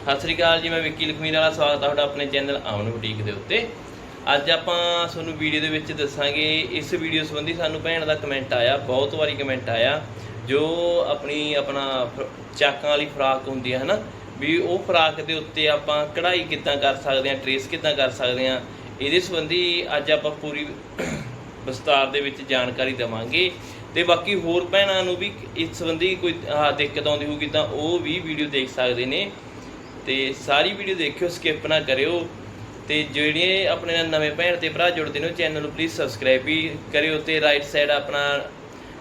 ਸਤਿ ਸ੍ਰੀ ਅਕਾਲ ਜੀ, ਮੈਂ ਵਿੱਕੀ ਲਖਮੀਰ ਵਾਲਾ, ਸਵਾਗਤ ਹੈ ਤੁਹਾਡਾ ਆਪਣੇ ਚੈਨਲ ਆਮਨ ਬੁਟੀਕ ਦੇ ਉੱਤੇ। ਅੱਜ ਆਪਾਂ ਤੁਹਾਨੂੰ ਵੀਡੀਓ ਦੇ ਵਿੱਚ ਦੱਸਾਂਗੇ, ਇਸ ਵੀਡੀਓ ਸੰਬੰਧੀ ਸਾਨੂੰ ਭੈਣ ਦਾ ਕਮੈਂਟ ਆਇਆ, ਬਹੁਤ ਵਾਰੀ ਕਮੈਂਟ ਆਇਆ, ਜੋ ਆਪਣੀ, ਆਪਣਾ ਚਾਕਾਂ ਵਾਲੀ ਫਰਾਕ ਹੁੰਦੀ ਹੈ ਹਨਾ? ਵੀ ਉਹ ਫਰਾਕ ਦੇ ਉੱਤੇ ਆਪਾਂ ਕਢਾਈ ਕਿੱਦਾਂ ਕਰ ਸਕਦੇ ਹਾਂ ਟਰੇਸ ਕਿੱਦਾਂ ਕਰ ਸਕਦੇ ਹਾਂ ਇਹਦੇ ਸੰਬੰਧੀ ਅੱਜ ਆਪਾਂ ਪੂਰੀ ਵਿਸਤਾਰ ਦੇ ਵਿੱਚ ਜਾਣਕਾਰੀ ਦੇਵਾਂਗੇ। ਤੇ ਬਾਕੀ ਹੋਰ ਭੈਣਾਂ ਨੂੰ ਵੀ ਇਸ ਸੰਬੰਧੀ ਕੋਈ ਦਿੱਕਤ ਆਉਂਦੀ ਹੋਊਗੀ ਤਾਂ ਉਹ ਵੀ ਵੀਡੀਓ ਦੇਖ ਸਕਦੇ ਨੇ। ਤੇ ਸਾਰੀ ਵੀਡੀਓ ਦੇਖਿਓ ਸਕਿਪ ਨਾ ਕਰਿਓ। ਤੇ ਜਿਹੜੇ ਆਪਣੇ ਨਾਲ ਨਵੇਂ ਭੈਣ ਤੇ ਭਰਾ ਜੁੜਦੇ ਨੇ, ਉਹ ਚੈਨਲ ਨੂੰ ਪਲੀਜ਼ ਸਬਸਕ੍ਰਾਈਬ ਵੀ ਕਰਿਓ ਤੇ ਰਾਈਟ ਸਾਈਡ ਆਪਣਾ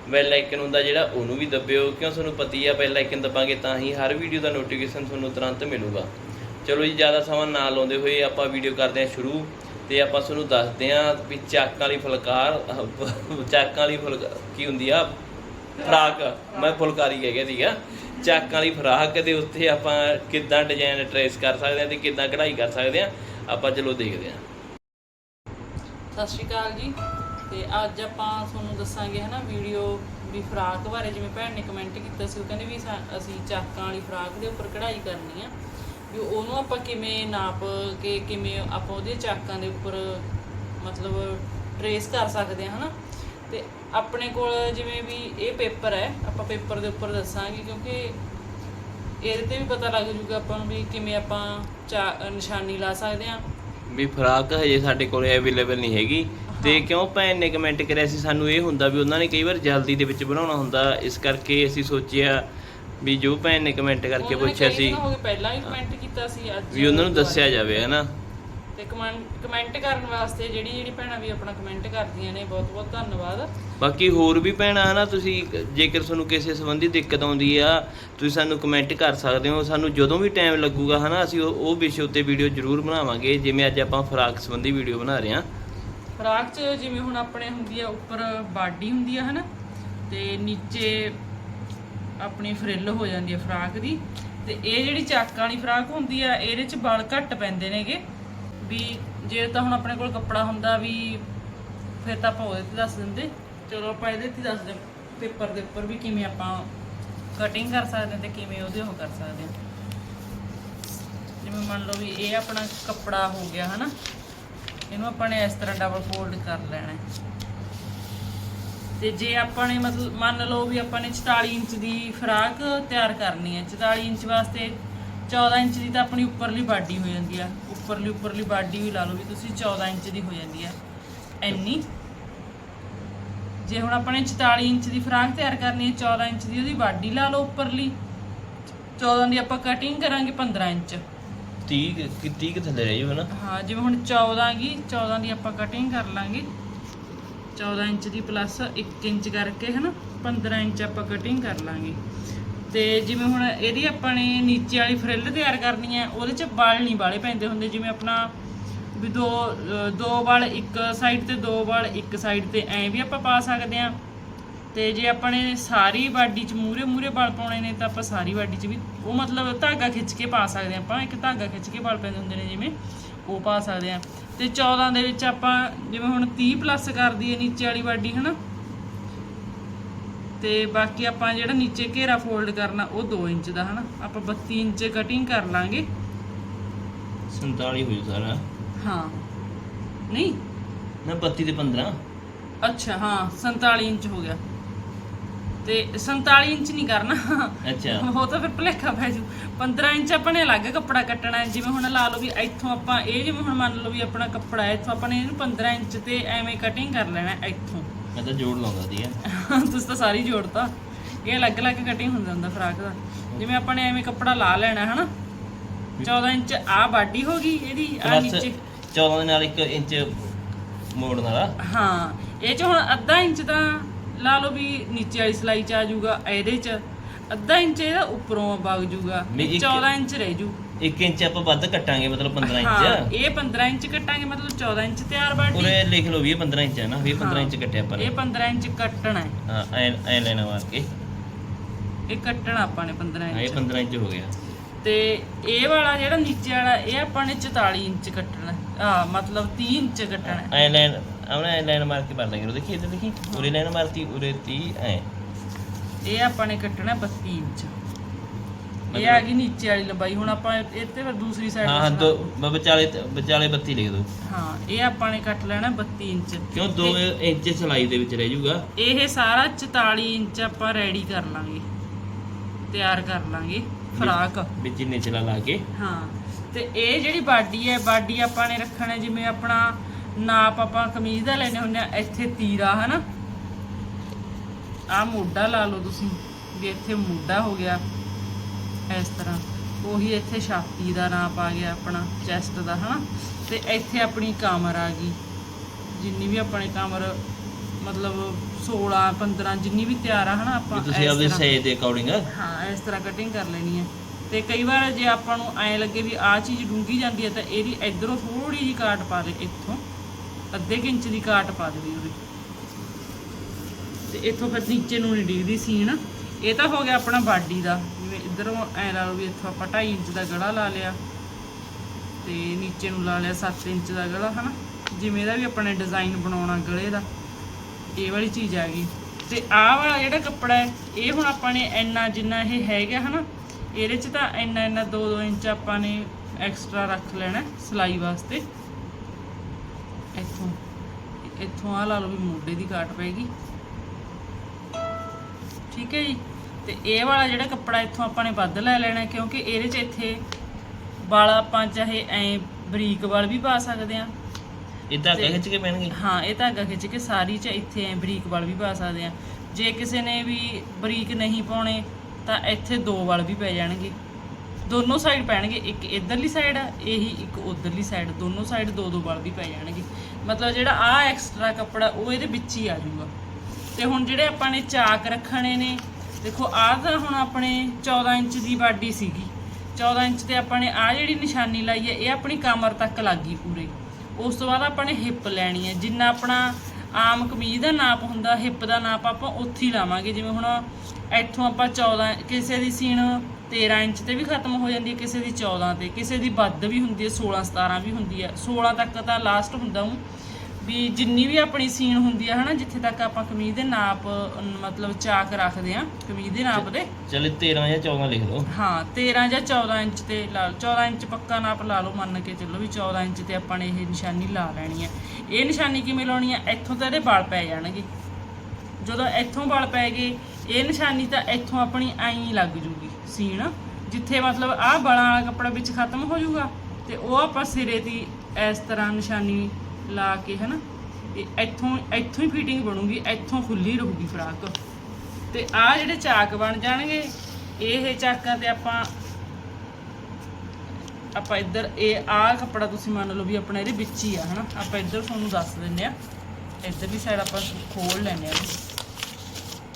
ਬੈਲ ਆਈਕਨ ਹੁੰਦਾ ਜਿਹੜਾ, ਉਹਨੂੰ ਵੀ ਦੱਬਿਓ। ਕਿਉਂ ਤੁਹਾਨੂੰ ਪਤੀ ਆ ਬੈਲ ਆਈਕਨ ਦਬਾਂਗੇ ਤਾਂ ਹੀ ਹਰ ਵੀਡੀਓ ਦਾ ਨੋਟੀਫਿਕੇਸ਼ਨ ਤੁਹਾਨੂੰ ਤੁਰੰਤ ਮਿਲੂਗਾ। ਚਲੋ ਜੀ, ਜ਼ਿਆਦਾ ਸਮਾਂ ਨਾ ਲਾਉਂਦੇ ਹੋਏ ਆਪਾਂ ਵੀਡੀਓ ਕਰਦੇ ਹਾਂ ਸ਼ੁਰੂ। ਤੇ ਆਪਾਂ ਤੁਹਾਨੂੰ ਦੱਸਦੇ ਹਾਂ ਵੀ ਚਾਕਾਂ ਵਾਲੀ ਫੁਲਕਾਰ ਚਾਕਾਂ ਵਾਲੀ ਫੁਲਕਾਰ ਕੀ ਹੁੰਦੀ ਆ? ਫਰਾਕ, ਮੈਂ ਫੁਲਕਾਰੀ ਕਹਿ ਗਿਆ ਸੀਗਾ ਚਾਕਾਂ ਵਾਲੀ ਫਰਾਕ ਦੇ ਉੱਤੇ ਆਪਾਂ ਕਿੱਦਾਂ ਡਿਜ਼ਾਈਨ ਟਰੇਸ ਕਰ ਸਕਦੇ ਹਾਂ ਤੇ ਕਿੱਦਾਂ ਕਢਾਈ ਕਰ ਸਕਦੇ ਹਾਂ ਆਪਾਂ ਚਲੋ ਦੇਖਦੇ ਹਾਂ ਸਤਿ ਸ਼੍ਰੀ ਅਕਾਲ ਜੀ। ਤੇ ਅੱਜ ਆਪਾਂ ਤੁਹਾਨੂੰ ਦੱਸਾਂਗੇ ਹਨਾ ਵੀਡੀਓ ਵੀ ਫਰਾਕ ਬਾਰੇ, ਜਿਵੇਂ ਭੈਣ ਨੇ ਕਮੈਂਟ ਕੀਤਾ ਸੀ, ਉਹ ਕਹਿੰਦੇ ਵੀ ਅਸੀਂ ਚਾਕਾਂ ਵਾਲੀ ਫਰਾਕ ਦੇ ਉੱਪਰ ਕਢਾਈ ਕਰਨੀ ਆ। ਵੀ ਉਹਨੂੰ ਆਪਾਂ ਕਿਵੇਂ ਨਾਪ ਕੇ, ਕਿਵੇਂ ਆਪਾਂ ਉਹਦੇ ਚਾਕਾਂ ਦੇ ਉੱਪਰ ਮਤਲਬ ਟਰੇਸ ਕਰ ਸਕਦੇ ਹਾਂ ਹਨਾ। ਤੇ ਆਪਣੇ ਕੋਲ ਜਿਵੇਂ ਵੀ ਇਹ ਪੇਪਰ ਹੈ ਆਪਾਂ ਪੇਪਰ ਦੇ ਉੱਪਰ ਦੱਸਾਂਗੇ ਕਿਉਂਕਿ ਇਹਦੇ ਤੇ ਵੀ ਪਤਾ ਲੱਗ ਜੂਗਾ ਆਪਾਂ ਨੂੰ ਵੀ ਕਿਵੇਂ ਆਪਾਂ ਚਾ- ਨਿਸ਼ਾਨੀ ਲਾ ਸਕਦੇ ਹਾਂ। ਵੀ ਫਰਾਕ ਹਜੇ ਸਾਡੇ ਕੋਲ ਅਵੇਲੇਬਲ ਨਹੀਂ ਹੈਗੀ। ਤੇ ਕਿਉਂ ਭੈਣ ਨੇ ਕਮੈਂਟ ਕਰਿਆ ਸੀ ਸਾਨੂੰ ਇਹ ਹੁੰਦਾ ਵੀ ਉਹਨਾਂ ਨੇ ਕਈ ਵਾਰ ਜਲਦੀ ਦੇ ਵਿੱਚ ਬਣਾਉਣਾ ਹੁੰਦਾ। ਇਸ ਕਰਕੇ ਅਸੀਂ ਸੋਚਿਆ ਵੀ ਜੋ ਭੈਣ ਨੇ ਕਮੈਂਟ ਕਰਕੇ ਉਹਨਾਂ ਨੇ ਪੁੱਛਿਆ ਕਈ ਸੀ ਦਿਨ ਹੋ ਗਏ ਪਹਿਲਾਂ ਵੀ ਕਮੈਂਟ ਕੀਤਾ ਸੀ ਅੱਜ ਵੀ ਉਹਨਾਂ ਨੂੰ ਦੱਸਿਆ ਜਾਵੇ ਹਨਾ? ਤੇ ਕਮੈਂਟ ਕਰਨ ਵਾਸਤੇ ਜਿਹੜੀ ਜਿਹੜੀ ਭੈਣਾਂ ਵੀ ਆਪਣਾ ਕਮੈਂਟ ਕਰਦੀਆਂ ਨੇ ਬਹੁਤ ਬਹੁਤ ਧੰਨਵਾਦ। ਬਾਕੀ ਹੋਰ ਵੀ ਭੈਣਾਂ ਹਨਾ ਤੁਸੀਂ ਜੇਕਰ ਤੁਹਾਨੂੰ ਕਿਸੇ ਸੰਬੰਧੀ ਦਿੱਕਤ ਆਉਂਦੀ ਆ ਤੁਸੀਂ ਸਾਨੂੰ ਕਮੈਂਟ ਕਰ ਸਕਦੇ ਹੋ। ਸਾਨੂੰ ਜਦੋਂ ਵੀ ਟਾਈਮ ਲੱਗੂਗਾ ਹਨਾ ਅਸੀਂ ਉਹ ਉਹ ਵਿਸ਼ੇ ਉੱਤੇ ਵੀਡੀਓ ਜ਼ਰੂਰ ਬਣਾਵਾਂਗੇ ਜਿਵੇਂ ਅੱਜ ਆਪਾਂ ਫਰਾਕ ਸੰਬੰਧੀ ਵੀਡੀਓ ਬਣਾ ਰਹੇ ਹਾਂ। ਫਰਾਕ 'ਚ ਜਿਵੇਂ ਹੁਣ ਆਪਣੇ ਹੁੰਦੀ ਆ ਉੱਪਰ ਬਾਡੀ ਹੁੰਦੀ ਆ ਹਨਾ ਤੇ ਨੀਚੇ ਆਪਣੀ ਫਰਿੱਲ ਹੋ ਜਾਂਦੀ ਆ ਫਰਾਕ ਦੀ। ਤੇ ਇਹ ਜਿਹੜੀ ਚਾਕਾਂ ਵਾਲੀ ਫਰਾਕ ਹੁੰਦੀ ਆ ਇਹਦੇ 'ਚ ਬਲ ਘੱਟ ਪੈਂਦੇ ਨੇਗੇ। ਵੀ ਜੇ ਤਾਂ ਹੁਣ ਆਪਣੇ ਕੋਲ ਕੱਪੜਾ ਹੁੰਦਾ ਵੀ ਫਿਰ ਤਾਂ ਆਪਾਂ ਉਹਦੇ ਤੇ ਦੱਸ ਦਿੰਦੇ। ਚਲੋ ਆਪਾਂ ਇਹਦੇ ਤੇ ਦੱਸ ਦੇ ਪੇਪਰ ਦੇ ਉੱਪਰ ਵੀ ਕਿਵੇਂ ਆਪਾਂ ਕਟਿੰਗ ਕਰ ਸਕਦੇ ਹਾਂ ਤੇ ਕਿਵੇਂ ਉਹਦੇ ਉਹ ਕਰ ਸਕਦੇ ਹਾਂ। ਜਿਵੇਂ ਮੰਨ ਲਓ ਵੀ ਇਹ ਆਪਣਾ ਕੱਪੜਾ ਹੋ ਗਿਆ ਹਨਾ। ਇਹਨੂੰ ਆਪਾਂ ਨੇ ਇਸ ਤਰ੍ਹਾਂ ਡਬਲ ਫੋਲਡ ਕਰ ਲੈਣਾ ਤੇ ਜੇ ਆਪਾਂ ਨੇ ਮਤਲਬ ਮੰਨ ਲਓ ਵੀ ਆਪਾਂ ਨੇ 44 ਇੰਚ ਦੀ ਫਰਾਕ ਤਿਆਰ ਕਰਨੀ ਹੈ। 44 ਇੰਚ ਵਾਸਤੇ 14 ਇੰਚ ਦੀ ਤਾਂ ਆਪਣੀ ਉੱਪਰਲੀ ਬਾਡੀ ਹੋ ਜਾਂਦੀ ਆ। ਉੱਪਰਲੀ ਉੱਪਰਲੀ ਬਾਡੀ ਵੀ ਲਾ ਲਓ ਵੀ ਤੁਸੀਂ 14 ਇੰਚ ਦੀ ਹੋ ਜਾਂਦੀ ਆ। ਐਨੀ। ਜੇ ਹੁਣ ਆਪਾਂ ਨੇ 44 ਇੰਚ ਦੀ ਫਰਾਕ ਤਿਆਰ ਕਰਨੀ ਹੈ 14 ਇੰਚ ਦੀ ਉਹਦੀ ਬਾਡੀ ਲਾ ਲਓ ਉੱਪਰਲੀ। 14 ਦੀ ਆਪਾਂ ਕਟਿੰਗ ਕਰਾਂਗੇ 15 ਇੰਚ। 30 ਕਿ 30 ਕਿ ਥੱਲੇ ਰਹੀ ਹਨਾ? ਹਾਂ ਜਿਵੇਂ ਹੁਣ 14 ਗੀ 14 ਦੀ ਆਪਾਂ ਕਟਿੰਗ ਕਰ ਲਾਂਗੇ। 14 ਇੰਚ ਦੀ ਪਲੱਸ 1 ਇੰਚ ਕਰਕੇ ਹਨਾ? 15 ਇੰਚ ਆਪਾਂ ਕਟਿੰਗ ਕਰ ਲਾਂਗੇ। ਤੇ ਜਿਵੇਂ ਹੁਣ ਇਹਦੀ ਆਪਾਂ ਨੇ ਨੀਚੇ ਵਾਲੀ ਫਰਿੱਲ ਤਿਆਰ ਕਰਨੀ ਹੈ, ਉਹਦੇ ਚ ਵਾਲ ਨਹੀਂ ਵਾਲੇ ਪੈਂਦੇ ਹੁੰਦੇ, ਜਿਵੇਂ ਆਪਣਾ ਵੀ ਦੋ ਦੋ ਵਾਲ ਇੱਕ ਸਾਈਡ ਤੇ ਦੋ ਵਾਲ, ਇੱਕ ਸਾਈਡ ਤੇ ਐਂ ਵੀ ਆਪਾਂ ਪਾ ਸਕਦੇ ਆ ਤੇ ਜੇ ਆਪਾਂ ਨੇ ਸਾਰੀ ਬਾਡੀ ਚ ਮੂਰੇ ਮੂਰੇ ਵਾਲ ਪਾਉਣੇ ਨੇ, ਤਾਂ ਆਪਾਂ ਸਾਰੀ ਬਾਡੀ ਚ ਵੀ ਉਹ ਮਤਲਬ ਧਾਗਾ ਖਿੱਚ ਕੇ ਪਾ ਸਕਦੇ ਆ ਆਪਾਂ, ਇੱਕ ਧਾਗਾ ਖਿੱਚ ਕੇ ਵਾਲ ਪੈਂਦੇ ਹੁੰਦੇ ਨੇ ਜਿਵੇਂ ਉਹ ਪਾ ਸਕਦੇ ਆ ਤੇ 14 ਦੇ ਵਿੱਚ ਆਪਾਂ ਜਿਵੇਂ ਹੁਣ 30 ਪਲੱਸ ਕਰ ਦਈਏ ਨੀਚੇ ਵਾਲੀ ਬਾਡੀ, ਹਨਾ? ਤੇ ਬਾਕੀ ਆਪਾਂ ਜਿਹੜਾ ਨੀਚੇ ਘੇਰਾ ਫੋਲਡ ਕਰਨਾ ਉਹ 2 ਇੰਚ ਦਾ ਹਨਾ? ਆਪਾਂ 32 ਇੰਚ ਕਟਿੰਗ ਕਰ ਲਾਂਗੇ। 47 ਹੋ ਜੂ ਸਾਰਾ। ਹਾਂ। ਨਹੀਂ? ਨਾ 32 ਤੇ 15 ਅੱਛਾ ਹਾਂ 47 ਇੰਚ ਹੋ ਗਿਆ। ਤੇ 47 ਇੰਚ ਨਹੀਂ ਕਰਨਾ। ਅੱਛਾ। ਉਹ ਤਾਂ ਫਿਰ ਭੁਲੇਖਾ ਪੈ ਜੂ। 15 ਇੰਚ ਆਪਾਂ ਨੇ ਅਲੱਗ ਕੱਪੜਾ ਕੱਟਣਾ। ਹੈ ਜਿਵੇਂ ਹੁਣ ਲਾ ਲਓ ਵੀ ਇੱਥੋਂ ਆਪਾਂ ਇਹ ਜਿਵੇਂ ਹੁਣ ਮੰਨ ਲਓ ਵੀ ਆਪਣਾ ਕੱਪੜਾ ਹੈ ਇੱਥੋਂ ਆਪਾਂ ਨੇ ਇਹਨੂੰ 15 ਇੰਚ ਤੇ ਐਵੇਂ ਕਟਿੰਗ ਕਰ ਲੈਣਾ ਇੱਥੋਂ। ਮੈਂ ਤਾਂ ਜੋੜ ਲਾਉਂਦਾ ਸੀਗਾ। ਤੁਸੀਂ ਤਾਂ ਸਾਰੀ ਜੋੜਤਾ। ਇਹ ਅਲੱਗ-ਅਲੱਗ ਕਟਿੰਗ ਹੁੰਦਾ ਹੁੰਦਾ ਫਰਾਕ ਦਾ। ਜਿਵੇਂ ਆਪਾਂ ਨੇ ਐਵੇਂ ਕੱਪੜਾ ਲਾ ਲੈਣਾ ਹਨਾ? 14 ਇੰਚ ਆ ਬਾਡੀ ਹੋ ਗਈ ਇਹਦੀ ਆ ਪਲੱਸ ਨੀਚੇ। 14 ਦੇ ਨਾਲ 1 ਇੰਚ ਮੋੜਨ ਵਾਲਾ। ਹਾਂ ਇਹ ਚ ਹੁਣ ਅੱਧਾ ਇੰਚ ਤਾਂ ਲਾ ਲਓ ਵੀ ਨੀਚੇ ਵਾਲੀ ਸਲਾਈ ਚ ਆ ਜਾਊਗਾ ਇਹਦੇ ਚ। ਅੱਧਾ ਇੰਚ ਇਹਦਾ ਉੱਪਰੋਂ ਵਗ ਜਾਊਗਾ ਵੀ ਇੱਕ- 14 ਇੰਚ ਰਹਿ ਜੂ 1 ਇੰਚ ਆਪਾਂ ਵੱਧ ਕੱਟਾਂਗੇ ਮਤਲਬ 15 ਹਾਂ ਇੰਚ। ਇਹ 15 ਇੰਚ ਕੱਟਾਂਗੇ ਮਤਲਬ 14 ਇੰਚ ਤਿਆਰ ਬਾਡੀ ਉਰੇ ਲਿਖ ਲਓ ਵੀ ਇਹ 15 ਇੰਚ ਹੈ ਨਾ ਵੀ 15 ਇੰਚ ਕੱਟਿਆ ਆਪਾਂ ਨੇ। ਇਹ 15 ਇੰਚ ਕੱਟਣਾ ਹੈ। ਹਾਂ ਐ ਐ ਲੈਣਾ ਮਾਰ ਕੇ ਇਹ ਕੱਟਣਾ ਆਪਾਂ ਨੇ 15 ਹਾਂ ਇਹ ਇੰਚ। 15 ਇੰਚ ਹੋ ਗਿਆ। ਤੇ ਇਹ ਵਾਲਾ ਜਿਹੜਾ ਨੀਚੇ ਵਾਲਾ ਇਹ ਆਪਾਂ ਨੇ 44 ਇੰਚ ਕੱਟਣਾ ਆ ਮਤਲਬ 30 ਇੰਚ ਕੱਟਣਾ ਹੈ। ਐ ਲਾਈਨ ਆਉਣਾ ਐ ਲਾਈਨ ਮਾਰ ਕੇ ਪੜ ਲਾਂਗੇ ਉਹ ਦੇਖੀ ਇੱਧਰ ਦੇਖੀ ਉਰੇ ਲਾਈਨ ਮਾਰਤੀ ਉਰੇ 30 ਐ। ਇਹ ਆਪਾਂ ਨੇ ਕੱਟਣਾ 32 ਇੰਚ। ਇਹ ਆ ਗਈ ਨੀਚੇ ਵਾਲੀ ਲੰਬਾਈ ਹੁਣ ਆਪਾਂ ਇਹ ਤੇ ਫਿਰ ਦੂਸਰੀ ਸਾਈਡ ਹਾਂ ਹਾਂ ਦੋ ਬ- ਵਿਚਾਲੇ ਤੇ- ਵਿਚਾਲੇ 32 ਲਿਖ ਦੋ। ਹਾਂ ਇਹ ਆਪਾਂ ਨੇ ਕੱਟ ਲੈਣਾ 32 ਇੰਚ। ਕਿਉਂ 2 ਇੰਚ ਸਿਲਾਈ ਦੇ ਵਿੱਚ ਰਹਿ ਜਾਊਗਾ ਇਹ ਸਾਰਾ 44 ਇੰਚ ਆਪਾਂ ਰੈਡੀ ਕਰ ਲਾਂਗੇ। ਤਿਆਰ ਕਰ ਲਾਂਗੇ ਫਰਾਕ। ਵਿੱਚ ਹੀ ਨਿਚਲਾ ਲਾ ਕੇ। ਹਾਂ ਤੇ ਇਹ ਜਿਹੜੀ ਬਾਡੀ ਹੈ ਬਾਡੀ ਆਪਾਂ ਨੇ ਰੱਖਣਾ ਜਿਵੇਂ ਆਪਣਾ ਨਾਪ ਆਪਾਂ ਕਮੀਜ਼ ਦਾ ਲੈਣੇ ਹੁੰਦੇ ਆ ਇੱਥੇ ਤੀਰਾ ਹਨਾ? ਆ ਮੋਢਾ ਲਾ ਲਓ ਤੁਸੀਂ ਵੀ ਇੱਥੇ ਮੋਢਾ ਹੋ ਗਿਆ। ਇਸ ਤਰ੍ਹਾਂ। ਉਹੀ ਇੱਥੇ ਛਾਤੀ ਦਾ ਨਾਪ ਆ ਗਿਆ ਆਪਣਾ ਚੈਸਟ ਦਾ ਹਨਾ? ਤੇ ਇੱਥੇ ਆਪਣੀ ਕਮਰ ਆ ਗਈ। ਜਿੰਨੀ ਵੀ ਆਪਣੇ ਕਮਰ ਮਤਲਬ 16 15 ਜਿੰਨੀ ਵੀ ਤਿਆਰ ਆ ਹਨਾ ਆਪਾਂ ਤੁਸੀਂ ਆਪਦੇ ਸਾਈਜ਼ ਦੇ ਅਕੋਰਡਿੰਗ ਹਾਂ ਇਸ ਤਰ੍ਹਾਂ ਕਟਿੰਗ ਕਰ ਲੈਣੀ ਹੈ ਤੇ ਕਈ ਵਾਰ ਜੇ ਆਪਾਂ ਨੂੰ ਐ ਲੱਗੇ ਵੀ ਆ ਚੀਜ਼ ਡੂੰਗੀ ਜਾਂਦੀ ਹੈ ਤਾਂ ਇਹਦੀ ਇਧਰੋਂ ਥੋੜੀ ਜਿਹੀ ਕਾਟ ਪਾ ਦੇ ਇੱਥੋਂ। ਅੱਧੇ ਇੰਚ ਦੀ ਕਾਟ ਪਾ ਦੇਣੀ ਉਹਦੀ। ਤੇ ਇੱਥੋਂ ਫਿਰ ਨੀਚੇ ਨੂੰ ਨਹੀਂ ਡਿੱਗਦੀ ਸੀਨ ਇਹ ਤਾਂ ਹੋ ਗਿਆ ਆਪਣਾ ਬਾਡੀ ਦਾ, ਜਿਵੇਂ ਇਧਰੋਂ ਐ ਲਾ ਲਓ ਵੀ ਇੱਥੋਂ ਆਪਾਂ 2.5 ਇੰਚ ਦਾ ਗਲਾ ਲਾ ਲਿਆ ਤੇ ਨੀਚੇ ਨੂੰ ਲਾ ਲਿਆ 7 ਇੰਚ ਦਾ ਗਲਾ, ਹਨਾ? ਜਿਵੇਂ ਦਾ ਵੀ ਆਪਾਂ ਨੇ ਡਿਜ਼ਾਈਨ ਬਣਾਉਣਾ ਗਲੇ ਦਾ, ਇਹ ਵਾਲੀ ਚੀਜ਼ ਆ ਗਈ। ਤੇ ਆਹ ਵਾਲਾ ਜਿਹੜਾ ਕੱਪੜਾ ਹੈ, ਇਹ ਹੁਣ ਆਪਾਂ ਨੇ ਇੰਨਾ ਜਿੰਨਾ ਇਹ ਹੈਗਾ, ਹਨਾ? ਇਹਦੇ ਚ ਤਾਂ ਇੰਨਾ ਇੰਨਾ 2-2 ਇੰਚ ਆਪਾਂ ਨੇ ਐਕਸਟਰਾ ਰੱਖ ਲੈਣਾ ਸਿਲਾਈ ਵਾਸਤੇ। ਇੱਥੋਂ ਇੱਥੋਂ ਆ ਲਾ ਲਓ ਵੀ ਮੋਢੇ ਦੀ ਕਾਟ ਪਏਗੀ ਠੀਕ ਹੈ ਜੀ? ਤੇ ਇਹ ਵਾਲਾ ਜਿਹੜਾ ਕੱਪੜਾ ਇੱਥੋਂ ਆਪਾਂ ਨੇ ਵੱਧ ਲੈ ਲੈਣਾ ਕਿਉਂਕਿ ਇਹਦੇ ਚ ਇੱਥੇ ਵਾਲ ਆਪਾਂ ਚਾਹੇ ਐ ਬਰੀਕ ਵਾਲ ਵੀ ਪਾ ਸਕਦੇ ਆ। ਇਦਾਂ ਤੇ- ਖਿੱਚ ਕੇ ਪੈਣਗੇ ਹਾਂ ਇਹ ਧਾਗਾ ਖਿੱਚ ਕੇ ਸਾਰੀ ਚ ਇੱਥੇ ਐ ਬਰੀਕ ਵਾਲ ਵੀ ਪਾ ਸਕਦੇ ਆ। ਜੇ ਕਿਸੇ ਨੇ ਵੀ ਬਰੀਕ ਨਹੀਂ ਪਾਉਣੇ ਤਾਂ ਇੱਥੇ ਦੋ ਵਾਲ ਵੀ ਪੈ ਜਾਣਗੇ। ਦੋਨੋਂ ਸਾਈਡ ਪੈਣਗੇ ਇੱਕ ਇਧਰਲੀ ਸਾਈਡ ਆ ਇਹੀ ਇੱਕ ਉਧਰਲੀ ਸਾਈਡ। ਦੋਨੋਂ ਸਾਈਡ ਦੋ ਦੋ ਵਾਲ ਵੀ ਪੈ ਜਾਣਗੇ। ਮਤਲਬ ਜਿਹੜਾ ਆ ਐਕਸਟਰਾ ਕੱਪੜਾ ਉਹ ਇਹਦੇ ਵਿੱਚ ਹੀ ਆ ਜਾਊਗਾ। ਤੇ ਹੁਣ ਜਿਹੜੇ ਆਪਾਂ ਨੇ ਚਾਕ ਰੱਖਣੇ ਨੇ ਦੇਖੋ, ਆਹ ਤਾਂ ਹੁਣ ਆਪਣੇ 14 ਇੰਚ ਦੀ ਬਾਡੀ ਸੀਗੀ। 14 ਇੰਚ ਤੇ ਆਪਾਂ ਨੇ ਆ ਜਿਹੜੀ ਨਿਸ਼ਾਨੀ ਲਾਈ ਹੈ, ਇਹ ਆਪਣੀ ਕਮਰ ਤੱਕ ਲੱਗ ਗਈ ਪੂਰੇ। ਉਸ ਤੋਂ ਬਾਅਦ ਆਪਾਂ ਨੇ ਹਿੱਪ ਲੈਣੀ ਹੈ। ਜਿੰਨਾ ਆਪਣਾ ਆਮ ਕਮੀਜ਼ ਦਾ ਨਾਪ ਹੁੰਦਾ, ਹਿੱਪ ਦਾ ਨਾਪ ਆਪਾਂ ਉੱਥੇ ਹੀ ਲਾਵਾਂਗੇ। ਜਿਵੇਂ ਹੁਣ ਇੱਥੋਂ ਆਪਾਂ 14 ਕਿਸੇ ਦੀ ਸੀਣ 13 ਇੰਚ ਤੇ ਵੀ ਖਤਮ ਹੋ ਜਾਂਦੀ ਹੈ, ਕਿਸੇ ਦੀ 14 ਤੇ। ਕਿਸੇ ਦੀ ਵੱਧ ਵੀ ਹੁੰਦੀ ਹੈ 16 17 ਵੀ ਹੁੰਦੀ ਹੈ। 16 ਤੱਕ ਤਾਂ ਲਾਸਟ ਹੁੰਦਾ ਹੂੰ। ਵੀ ਜਿੰਨੀ ਵੀ ਆਪਣੀ ਸੀਨ ਹੁੰਦੀ ਹੈ ਹਨਾ ਜਿੱਥੇ ਤੱਕ ਆਪਾਂ ਕਮੀਜ਼ ਦੇ ਨਾਪ ਅਮ, ਮਤਲਬ ਚਾਕ ਰੱਖਦੇ ਆ ਕਮੀਜ਼ ਦੇ ਨਾਪ ਦੇ। ਚਲੇ 13 ਜਾਂ 14 ਲਿਖ ਲਓ। ਹਾਂ 13 ਜਾਂ 14 ਇੰਚ ਤੇ ਲਾ 14 ਇੰਚ ਪੱਕਾ ਨਾਪ ਲਾ ਲਓ ਮੰਨ ਕੇ ਚੱਲੋ ਵੀ 14 ਇੰਚ ਤੇ ਆਪਾਂ ਨੇ ਇਹ ਨਿਸ਼ਾਨੀ ਲਾ ਲੈਣੀ ਹੈ ਇਹ ਨਿਸ਼ਾਨੀ ਕਿਵੇਂ ਲਾਉਣੀ ਹੈ ਇੱਥੋਂ ਤਾਂ ਇਹਦੇ ਵਾਲ ਪੈ ਜਾਣਗੇ। ਜਦੋਂ ਇੱਥੋਂ ਵਾਲ ਪੈ ਗਏ ਇਹ ਨਿਸ਼ਾਨੀ ਤਾਂ ਇੱਥੋਂ ਆਪਣੀ ਐਂ ਲੱਗ ਜੂਗੀ ਸੀਨ ਜਿੱਥੇ ਮਤਲਬ ਆਹ ਵਾਲਾਂ ਵਾਲਾ ਕੱਪੜਾ ਵਿੱਚ ਖਤਮ ਹੋ ਜਾਊਗਾ ਤੇ ਉਹ ਆਪਾਂ ਸਿਰੇ ਦੀ ਇਸ ਤਰ੍ਹਾਂ ਨਿਸ਼ਾਨੀ ਲਾ ਕੇ ਹਨਾ, ਤੇ ਇੱਥੋਂ ਇੱਥੋਂ ਹੀ ਫਿਟਿੰਗ ਬਣੂਗੀ, ਇੱਥੋਂ ਖੁੱਲੀ ਰਹੂਗੀ ਫਰਾਕ। ਤੇ ਆ ਜਿਹੜੇ ਚਾਕ ਬਣ ਜਾਣਗੇ, ਇਹ ਚਾਕਾਂ ਤੇ ਆਪਾਂ ਆਪਾਂ ਇੱਧਰ, ਇਹ ਆਹ ਕੱਪੜਾ ਤੁਸੀਂ ਮੰਨ ਲਓ ਵੀ ਆਪਣਾ ਇਹਦੇ ਵਿੱਚ ਹੀ ਆ, ਹਨਾ। ਆਪਾਂ ਇੱਧਰ ਤੁਹਾਨੂੰ ਦੱਸ ਦਿੰਨੇ ਆ। ਇੱਧਰਲੀ ਸਾਈਡ ਆਪਾਂ ਖੋਲ ਲੈਨੇ ਆ।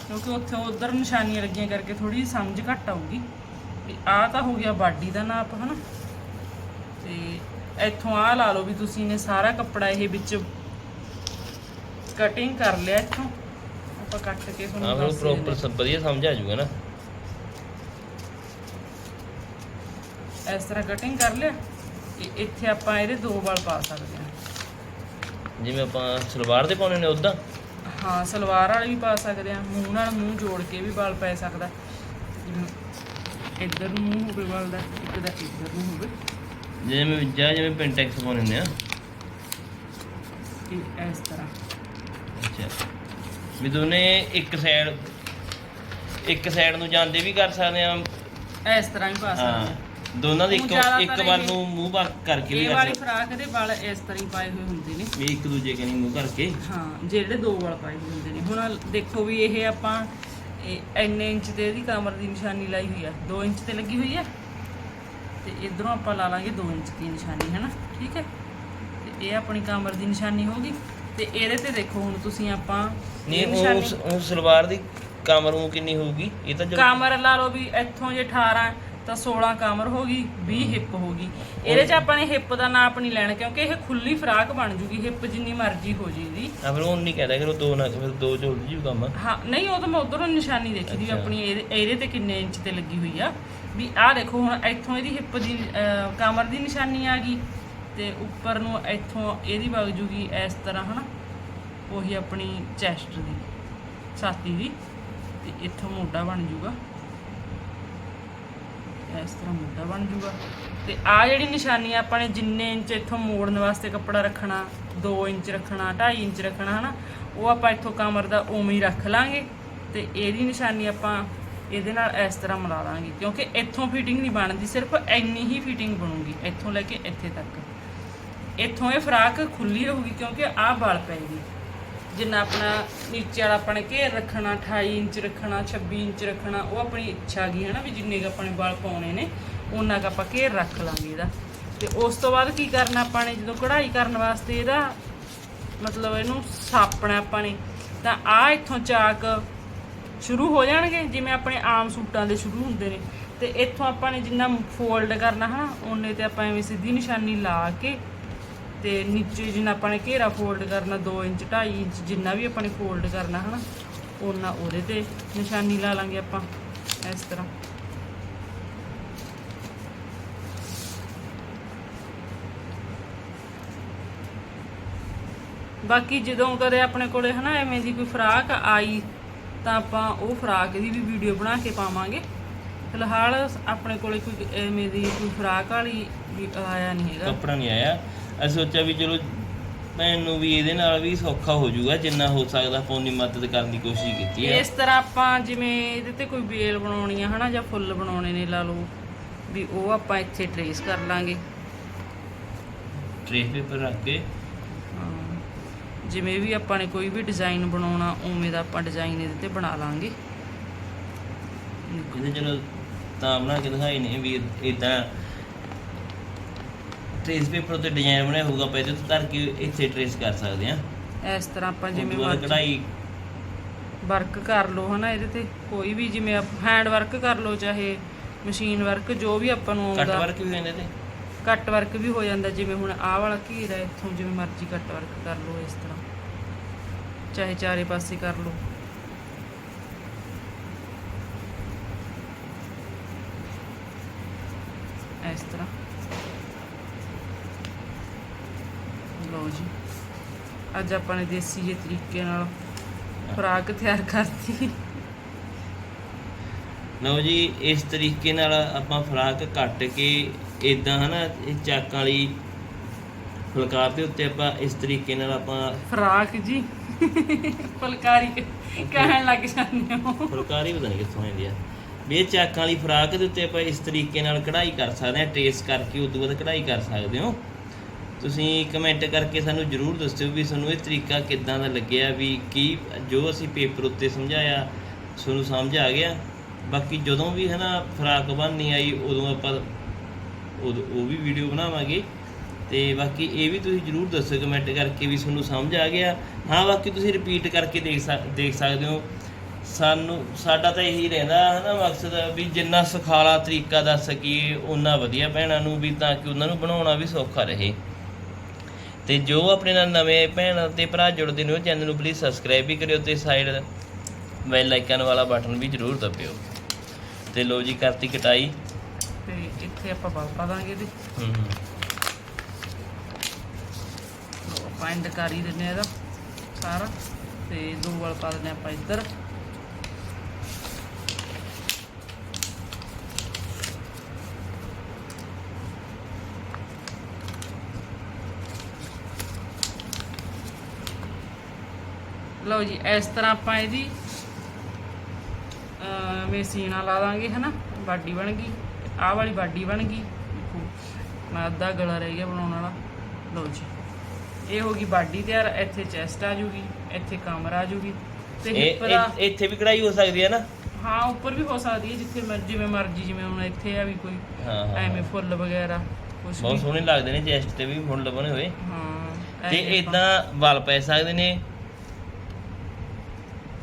ਕਿਉਂਕਿ ਉੱਥੇ ਉਧਰ ਨਿਸ਼ਾਨੀਆਂ ਲੱਗੀਆਂ ਕਰਕੇ ਥੋੜੀ ਸਮਝ ਘੱਟ ਆਊਗੀ। ਵੀ ਆਹ ਤਾਂ ਹੋ ਗਿਆ ਬਾਡੀ ਦਾ ਨਾਪ, ਹਨਾ। ਤੇ ਇੱਥੋਂ ਆਹ ਲਾ ਲਓ ਵੀ ਤੁਸੀਂ ਨੇ ਸਾਰਾ ਕੱਪੜਾ ਇਹ ਵਿੱਚ ਕਟਿੰਗ ਕਰ ਲਿਆ ਇੱਥੋਂ। ਆਪਾਂ ਕੱਟ ਕੇ ਹਾਂ ਤੁਹਾਨੂੰ ਫਿਰ ਦੱਸ ਪ੍ਰੋਪਰ ਸਭ ਵਧੀਆ ਸਮਝ ਆ ਜਾਊਗਾ ਨਾ। ਇਸ ਤਰ੍ਹਾਂ ਕਟਿੰਗ ਕਰ ਲਿਆ ਤੇ ਇੱਥੇ ਆਪਾਂ ਇਹਦੇ ਦੋ ਵਾਲ ਪਾ ਸਕਦੇ ਹਾਂ। ਜਿਵੇਂ ਆਪਾਂ ਸਲਵਾਰ ਦੇ ਪਾਉਣੇ ਨੇ ਉਦਾਂ ਹਾਂ ਸਲਵਾਰ ਵਾਲੇ ਵੀ ਪਾ ਸਕਦੇ ਆ ਮੂੰਹ ਨਾਲ ਮੂੰਹ ਜੋੜ ਕੇ ਵੀ ਵਾਲ ਪੈ ਸਕਦਾ। ਜਿਵੇਂ ਇੱਧਰ ਨੂੰ ਮੂੰਹ ਹੋਵੇ ਵਾਲ ਦਾ ਇੱਕ ਦਾ ਇੱਧਰ ਨੂੰ ਹੋਵੇ। ਜਿਵੇਂ ਜਾਂ ਜਿਵੇਂ ਪਿੰਟੈਕਸ ਪਾਉਣੇ ਨੇ ਆ। ਇਸ ਤਰ੍ਹਾਂ। ਅੱਛਾ। ਵੀ ਦੋਨੇ ਇੱਕ ਸਾਈਡ ਇੱਕ ਸਾਈਡ ਨੂੰ ਜਾਂਦੇ ਵੀ ਕਰ ਸਕਦੇ ਆ। ਇਸ ਤਰ੍ਹਾਂ ਹੀ ਪਾ ਸਕਦੇ ਹਾਂ ਆ ਦੋਨਾਂ ਦੇ ਇੱਕ ਇੱਕ ਵੱਲ ਇਹ- ਨੂੰ ਮੂੰਹ ਬਾ ਕਰਕੇ ਵੀ ਇਹ ਕਰ ਵਾਲੀ ਸਕਦੇ ਫਰਾਕ ਦੇ ਵਾਲ ਇਸ ਤਰ੍ਹਾਂ ਹੀ ਪਾਏ ਹੋਏ ਹੁੰਦੇ ਨੇ। ਵੀ ਇੱਕ ਦੂਜੇ ਕਨੀ ਮੂੰਹ ਕਰਕੇ। ਹਾਂ ਜਿਹੜੇ ਦੋ ਵਾਲ ਪਾਏ ਹੋਏ ਹੁੰਦੇ ਨੇ। ਹੁਣ ਦੇਖੋ ਵੀ ਇਹ ਆਪਾਂ ਇਹ ਇੰਨੇ ਇੰਚ ਤੇ ਇਹਦੀ ਕਮਰ ਦੀ ਨਿਸ਼ਾਨੀ ਲਾਈ ਹੋਈ ਆ। 2 ਇੰਚ ਤੇ ਲੱਗੀ ਹੋਈ ਆ? ਤੇ ਇਧਰੋਂ ਆਪਾਂ ਲਾ ਲਾਂਗੇ 2 ਇੰਚ ਦੀ ਨਿਸ਼ਾਨੀ ਹੈਨਾ? ਠੀਕ ਹੈ? ਤੇ ਇਹ ਆਪਣੀ ਕਮਰ ਦੀ ਨਿਸ਼ਾਨੀ ਹੋਗੀ ਤੇ ਇਹਦੇ ਤੇ ਦੇਖੋ ਹੁਣ ਤੁਸੀਂ ਆਪਾਂ ਨਹੀਂ ਉਹ ਸਲਵਾਰ ਦੀ ਕਮਰ ਨੂੰ ਕਿੰਨੀ ਹੋਊਗੀ? ਇਹ ਤਾਂ ਕਮਰ ਲਾ ਲਓ ਵੀ ਇੱਥੋਂ ਜੇ 18 ਤਾਂ 16 ਕਮਰ ਹੋ ਗਈ 20 ਹਿੱਪ ਹੋ ਗਈ। ਇਹਦੇ 'ਚ ਆਪਾਂ ਨੇ ਹਿੱਪ ਦਾ ਨਾਪ ਨਹੀਂ ਲੈਣਾ ਕਿਉਂਕਿ ਇਹ ਖੁੱਲੀ ਫਰਾਕ ਬਣ ਜੂਗੀ ਹਿੱਪ ਜਿੰਨੀ ਮਰਜ਼ੀ ਹੋ ਜੀ ਇਹਦੀ। ਆ ਫਿਰ ਉਹ ਨਹੀਂ ਕਹਦਾ ਕਿ ਉਹ ਦੋ ਨਾ ਫਿਰ ਦੋ ਝੋਲ ਜੀ ਕੰਮ। ਹਾਂ ਨਹੀਂ ਉਹ ਤਾਂ ਮੈਂ ਉਧਰੋਂ ਨਿਸ਼ਾਨੀ ਦੇਖੀ ਦੀ। ਆਪਣੀ ਇਹਦੇ ਇਹਦੇ ਤੇ ਕਿੰਨੇ ਇੰਚ ਤੇ ਲੱਗੀ ਹੋਈ ਆ। ਵੀ ਆਹ ਦੇਖੋ ਹੁਣ ਇੱਥੋਂ ਇਹਦੀ ਹਿੱਪ ਦੀ ਕਮਰ ਦੀ ਨਿਸ਼ਾਨੀ ਆ ਗਈ ਤੇ ਉੱਪਰ ਨੂੰ ਇੱਥੋਂ ਇਹਦੀ ਵਗ ਜੂਗੀ ਇਸ ਤਰ੍ਹਾਂ ਹਨਾ? ਉਹੀ ਆਪਣੀ ਚੈਸਟ ਦੀ ਛਾਤੀ ਦੀ ਤੇ ਇੱਥੋਂ ਮੋਢਾ ਬਣ ਜੂਗਾ। ਇਸ ਤਰ੍ਹਾਂ ਮੋਢਾ ਬਣ ਜੂਗਾ। ਤੇ ਆ ਜਿਹੜੀ ਨਿਸ਼ਾਨੀ ਆਪਾਂ ਨੇ ਜਿੰਨੇ ਇੰਚ ਇੱਥੋਂ ਮੋੜਨ ਵਾਸਤੇ ਕੱਪੜਾ ਰੱਖਣਾ 2 ਇੰਚ ਰੱਖਣਾ 2.5 ਇੰਚ ਰੱਖਣਾ, ਹਨਾ, ਉਹ ਆਪਾਂ ਇੱਥੋਂ ਕਮਰ ਦਾ ਉਵੇਂ ਹੀ ਰੱਖ ਲਾਂਗੇ। ਤੇ ਇਹਦੀ ਨਿਸ਼ਾਨੀ ਆਪਾਂ ਇਹਦੇ ਨਾਲ ਇਸ ਤਰ੍ਹਾਂ ਮਿਲਾ ਲਾਂਗੇ ਕਿਉਂਕਿ ਇੱਥੋਂ ਫਿਟਿੰਗ ਨਹੀਂ ਬਣਦੀ, ਸਿਰਫ ਇੰਨੀ ਹੀ ਫਿਟਿੰਗ ਬਣੂਗੀ, ਇੱਥੋਂ ਲੈ ਕੇ ਇੱਥੇ ਤੱਕ। ਇੱਥੋਂ ਇਹ ਫਰਾਕ ਖੁੱਲੀ ਰਹੂਗੀ, ਕਿਉਂਕਿ ਆਹ ਵਾਲ ਪੈਗੀ ਜਿੰਨਾ ਆਪਣਾ ਨੀਚੇ ਵਾਲਾ ਆਪਾਂ ਨੇ ਘੇਰ ਰੱਖਣਾ 28 ਇੰਚ ਰੱਖਣਾ 26 ਇੰਚ ਰੱਖਣਾ, ਉਹ ਆਪਣੀ ਇੱਛਾ ਗਈ ਹੈ ਨਾ ਵੀ ਜਿੰਨੇ ਕੁ ਆਪਣੇ ਵਾਲ ਪਾਉਣੇ ਨੇ ਉਹਨਾਂ ਕੁ ਆਪਾਂ ਘੇਰ ਰੱਖ ਲਾਂਗੇ ਇਹਦਾ। ਤੇ ਉਸ ਤੋਂ ਬਾਅਦ ਕੀ ਕਰਨਾ ਆਪਾਂ ਨੇ, ਜਦੋਂ ਕਢਾਈ ਕਰਨ ਵਾਸਤੇ ਇਹਦਾ ਮਤਲਬ ਇਹਨੂੰ ਸਾਪਣਾ ਆਪਾਂ ਨੇ, ਤਾਂ ਆ ਇੱਥੋਂ ਚਾਕ ਸ਼ੁਰੂ ਹੋ ਜਾਣਗੇ, ਜਿਵੇਂ ਆਪਣੇ ਆਮ ਸੂਟਾਂ ਦੇ ਸ਼ੁਰੂ ਹੁੰਦੇ ਨੇ। ਤੇ ਇੱਥੋਂ ਆਪਾਂ ਨੇ ਜਿੰਨਾ ਫੋਲਡ ਕਰਨਾ ਹਨਾ ਉਹਨੇ ਤੇ ਆਪਾਂ ਐਵੇਂ ਸਿੱਧੀ ਨਿਸ਼ਾਨੀ ਲਾ ਕੇ ਤੇ ਨੀਚੇ ਜਿੰਨਾ ਆਪਾਂ ਨੇ ਘੇਰਾ ਫੋਲਡ ਕਰਨਾ 2 ਇੰਚ 2.5 ਇੰਚ, ਜਿੰਨਾ ਵੀ ਆਪਾਂ ਨੇ ਫੋਲਡ ਕਰਨਾ ਹਨਾ ਉਹਨਾਂ ਉਹਦੇ ਤੇ ਨਿਸ਼ਾਨੀ ਲਾ ਲਾਂਗੇ ਆਪਾਂ ਇਸ ਤਰ੍ਹਾਂ। ਬਾਕੀ ਜਦੋਂ ਕਦੇ ਆਪਣੇ ਕੋਲੇ ਹਨਾ ਐਵੇਂ ਦੀ ਕੋਈ ਫਰਾਕ ਆਈ, ਤਾਂ ਆਪਾਂ ਉਹ ਫਰਾਕ ਦੀ ਵੀ ਵੀਡੀਓ ਬਣਾ ਕੇ ਪਾਵਾਂਗੇ। ਫਿਲਹਾਲ ਆਪਣੇ ਕੋਲੇ ਕੋਈ ਐਵੇਂ ਦੀ ਕੋਈ ਫਰਾਕ ਵਾਲੀ ਆਇਆ ਨਹੀਂ ਹੈਗਾ। ਕੱਪੜਾ ਨਹੀਂ ਆਇਆ। ਅਸੀਂ ਸੋਚਿਆ ਵੀ ਚਲੋ ਭੈਣ ਨੂੰ ਵੀ ਇਹਦੇ ਨਾਲ ਵੀ ਸੌਖਾ ਹੋ ਜਾਊਗਾ ਜਿੰਨਾ ਹੋ ਸਕਦਾ ਆਪਾਂ ਉਨੀ ਮਦਦ ਕਰਨ ਦੀ ਕੋਸ਼ਿਸ਼ ਕੀਤੀ ਹੈ ਇਸ ਤਰ੍ਹਾਂ ਆਪਾਂ ਜਿਵੇਂ ਇਹਦੇ ਤੇ ਕੋਈ ਬੇਲ ਬਣਾਉਣੀ ਆ ਹਨਾ ਜਾਂ ਫੁੱਲ ਬਣਾਉਣੇ ਨੇ ਲਾ ਲਓ ਵੀ ਉਹ ਆਪਾਂ ਇੱਥੇ ਟਰੇਸ ਕਰ ਲਾਂਗੇ। ਟ੍ਰੇਸ ਪੇਪਰ ਰੱਖ ਕੇ। ਹਾਂ। ਜਿਵੇਂ ਵੀ ਆਪਾਂ ਨੇ ਕੋਈ ਵੀ ਡਿਜ਼ਾਈਨ ਬਣਾਉਣਾ ਉਵੇਂ ਦਾ ਆਪਾਂ ਡਿਜ਼ਾਈਨ ਇਹਦੇ ਤੇ ਬਣਾ ਲਾਂਗੇ। ਇਹਦੇ ਚਲੋ ਤਾਂ ਬਣਾ ਕੇ ਦਿਖਾਈ ਨੇ ਵੀ ਇਦਾਂ ਟ੍ਰੇਸ ਪੇਪਰ ਤੇ ਡਿਜ਼ਾਈਨ ਬਣਿਆ ਹੋਊਗਾ ਇਹਦੇ ਤੋਂ ਧਰ ਕੇ ਇੱਥੇ ਟ੍ਰੇਸ ਕਰ ਸਕਦੇ ਹਾਂ। ਇਸ ਤਰ੍ਹਾਂ ਆਪਾਂ ਜਿਵੇਂ ਮਰਜ਼ੀ ਕਢਾਈ। ਵਰਕ ਕਰ ਲਓ ਹਨਾ ਇਹਦੇ ਤੇ। ਕੋਈ ਵੀ ਜਿਵੇਂ ਹੈਂਡ ਵਰਕ ਕਰ ਲਓ ਚਾਹੇ ਮਸ਼ੀਨ ਵਰਕ ਜੋ ਵੀ ਆਪਾਂ ਨੂੰ ਕੱਟ ਆਉਂਦਾ। ਵਰਕ ਵੀ ਹੁੰਦੇ ਤੇ ਕੱਟ ਵਰਕ ਵੀ ਹੋ ਜਾਂਦਾ ਜਿਵੇਂ ਹੁਣ ਆਹ ਵਾਲਾ ਘੀਰ ਇੱਥੋਂ ਜਿਵੇਂ ਮਰਜ਼ੀ ਕੱਟ ਵਰਕ ਕਰ ਲਓ ਇਸ ਤਰ੍ਹਾਂ। ਚਾਹੇ ਚਾਰੇ ਪਾਸੇ ਕਰ ਲਓ। ਇਸ ਤਰ੍ਹਾਂ। ਲਓ ਜੀ। ਅੱਜ ਆਪਾਂ ਨੇ ਦੇਸੀ ਜਿਹੇ ਤਰੀਕੇ ਨਾਲ ਫਰਾਕ ਤਿਆਰ ਕਰਤੀ। ਲਓ ਜੀ ਇਸ ਤਰੀਕੇ ਨਾਲ ਆਪਾਂ ਫਰਾਕ ਕੱਟ ਕੇ ਇਦਾਂ ਹਨਾ ਇਹ ਚਾਕਾਂ ਵਾਲੀ ਫੁਲਕਾਰ ਦੇ ਉੱਤੇ ਆਪਾਂ ਇਸ ਤਰੀਕੇ ਨਾਲ ਆਪਾਂ ਫਰਾਕ ਜੀ। ਫੁਲਕਾਰੀ ਕਹਿਣ ਲੱਗ ਜਾਂਦੇ ਹੋ। ਫੁਲਕਾਰੀ ਪਤਾ ਨਹੀਂ ਕਿੱਥੋਂ ਆਉਂਦੀ ਆ। ਵੀ ਇਹ ਚਾਕਾਂ ਵਾਲੀ ਫਰਾਕ ਦੇ ਉੱਤੇ ਆਪਾਂ ਇਸ ਤਰੀਕੇ ਨਾਲ ਕਢਾਈ ਕਰ ਸਕਦੇ ਹਾਂ ਟ੍ਰੇਸ ਕਰਕੇ ਉਦੋਂ ਬਾਅਦ ਕਢਾਈ ਕਰ ਸਕਦੇ ਹੋ। ਤੁਸੀਂ ਕਮੈਂਟ ਕਰਕੇ ਸਾਨੂੰ ਜਰੂਰ ਦੱਸਿਓ ਵੀ ਤੁਹਾਨੂੰ ਇਹ ਤਰੀਕਾ ਕਿੱਦਾਂ ਦਾ ਲੱਗਿਆ, ਵੀ ਕੀ, ਜੋ ਅਸੀਂ ਪੇਪਰ ਉੱਤੇ ਸਮਝਾਇਆ ਤੁਹਾਨੂੰ ਸਮਝ ਆ ਗਿਆ। ਬਾਕੀ ਜਦੋਂ ਵੀ ਹੈ ਨਾ ਫਰਾਕ ਬਣਨੀ ਆਈ, ਉਦੋਂ ਆਪਾਂ ਉਦੋਂ, ਉਹ ਵੀ ਵੀਡੀਓ ਬਣਾਵਾਂਗੇ। ਤੇ ਬਾਕੀ ਇਹ ਵੀ ਤੁਸੀਂ ਜਰੂਰ ਦੱਸੋ ਕਮੈਂਟ ਕਰਕੇ ਵੀ ਤੁਹਾਨੂੰ ਸਮਝ ਆ ਗਿਆ। ਹਾਂ, ਬਾਕੀ ਤੁਸੀਂ ਰਿਪੀਟ ਕਰਕੇ ਦੇਖ ਸਕ- ਦੇਖ ਸਕਦੇ ਹੋ। ਸਾਨੂੰ, ਸਾਡਾ ਤਾਂ ਇਹੀ ਰਹਿੰਦਾ ਹਨਾ ਮਕਸਦ ਵੀ ਜਿੰਨਾ ਸੁਖਾਲਾ ਤਰੀਕਾ ਦੱਸ ਸਕੀਏ ਉਨਾ ਵਧੀਆ ਭੈਣਾਂ ਨੂੰ ਵੀ ਤਾਂ ਕਿ ਉਹਨਾਂ ਨੂੰ ਬਣਾਉਣਾ ਵੀ ਸੌਖਾ ਰਹੇ। ਤੇ ਜੋ ਆਪਣੇ ਨਾਲ ਨਵੇਂ ਭੈਣ ਤੇ ਭਰਾ ਜੁੜਦੇ ਨੇ ਉਹ ਚੈਨਲ ਨੂੰ ਪਲੀਜ਼ ਸਬਸਕ੍ਰਾਈਬ ਵੀ ਕਰਿਓ ਤੇ ਸਾਈਡ ਬੈਲ ਆਈਕਨ ਵਾਲਾ ਬਟਨ ਵੀ ਜਰੂਰ ਦਬਿਓ। ਤੇ ਲੋ ਜੀ ਕਰਤੀ ਕਟਾਈ। ਤੇ ਇੱਥੇ ਆਪਾਂ ਬਲ ਪਾ ਦਾਂਗੇ ਇਹਦੇ। ਹੂੰ ਐਂਡ ਕਰ ਦਿੰਨੇ ਆ ਇਹਦਾ ਸਾਰਾ। ਤੇ ਦੋ ਵਾਲ ਪਾ ਦਿੰਨੇ ਆਪਾਂ ਇੱਧਰ। ਲਓ ਜੀ ਇਸ ਤਰ੍ਹਾਂ ਆਪਾਂ ਇਹਦੀ ਮੇਸੀਨਾ ਲਾ ਦਾਂਗੇ ਹਨਾ? ਬਾਡੀ ਬਣ ਗਈ ਆਹ ਵਾਲੀ ਬਾਡੀ ਬਣ ਗਈ। ਮੈਂ ਅੱਧਾ ਗਲਾ ਰਹਿ ਗਿਆ ਬਣਾਉਣ ਵਾਲਾ। ਲਓ ਜੀ ਇਹ ਹੋ ਗਈ ਬਾਡੀ ਤਿਆਰ ਇੱਥੇ ਚੈਸਟ ਆ ਜੂਗੀ ਇੱਥੇ ਕਮਰ ਆ ਜੂਗੀ। ਤੇ ਹਿੱਪ ਦਾ ਇੱਥੇ ਵੀ ਕਢਾਈ ਹੋ ਸਕਦੀ ਹੈ ਨਾ? ਹਾਂ ਉੱਪਰ ਵੀ ਹੋ ਸਕਦੀ ਹੈ ਜਿੱਥੇ ਮਰਜ਼ੀ ਜਿਵੇਂ ਮਰਜ਼ੀ ਜਿਵੇਂ ਹੁਣ ਇੱਥੇ ਆ ਵੀ ਕੋਈ ਐਵੇਂ ਫੁੱਲ ਵਗੈਰਾ ਕੁਝ ਬਹੁਤ ਸੋਹਣੇ ਲੱਗਦੇ ਨੇ ਚੈਸਟ ਤੇ ਵੀ ਫੁੱਲ ਬਣੇ ਹੋਏ। ਹਾਂ ਤੇ ਇਦਾਂ ਵੱਲ ਪੈ ਸਕਦੇ ਨੇ?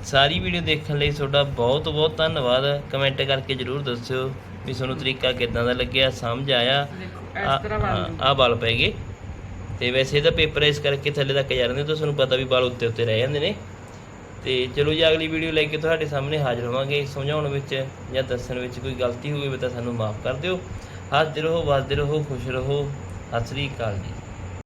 ਸਾਰੀ ਵੀਡੀਓ ਦੇਖਣ ਲਈ ਤੁਹਾਡਾ ਬਹੁਤ ਬਹੁਤ ਧੰਨਵਾਦ। ਕਮੈਂਟ ਕਰਕੇ ਜਰੂਰ ਦੱਸਿਓ ਵੀ ਤੁਹਾਨੂੰ ਤਰੀਕਾ ਕਿਦਾਂ ਦਾ ਲੱਗਿਆ ਸਮਝ ਆਇਆ? ਇਸ ਤਰ੍ਹਾਂ ਆ ਵੱਲ ਪੈ ਗਏ। ਤੇ ਵੈਸੇ ਇਹਦਾ ਪੇਪਰ ਇਸ ਕਰਕੇ ਥੱਲੇ ਤੱਕ ਜਾ ਰਹੇ ਤਾਂ ਤੁਹਾਨੂੰ ਪਤਾ ਵੀ ਵਾਲ ਉੱਤੇ ਉੱਤੇ ਰਹਿ ਜਾਂਦੇ ਨੇ। ਤੇ ਚਲੋ ਜੀ ਅਗਲੀ ਵੀਡੀਓ ਲੈ ਕੇ ਤੁਹਾਡੇ ਸਾਹਮਣੇ ਹਾਜ਼ਰ ਹੋਵਾਂਗੇ ਸਮਝਾਉਣ ਵਿੱਚ ਜਾਂ ਦੱਸਣ ਵਿੱਚ ਕੋਈ ਗਲਤੀ ਹੋਵੇ ਤਾਂ ਸਾਨੂੰ ਮਾਫ ਕਰ ਦਿਓ। ਹੱਸਦੇ ਰਹੋ ਵੱਸਦੇ ਰਹੋ ਖੁਸ਼ ਰਹੋ। ਸਤਿ ਸ੍ਰੀ ਅਕਾਲ ਜੀ।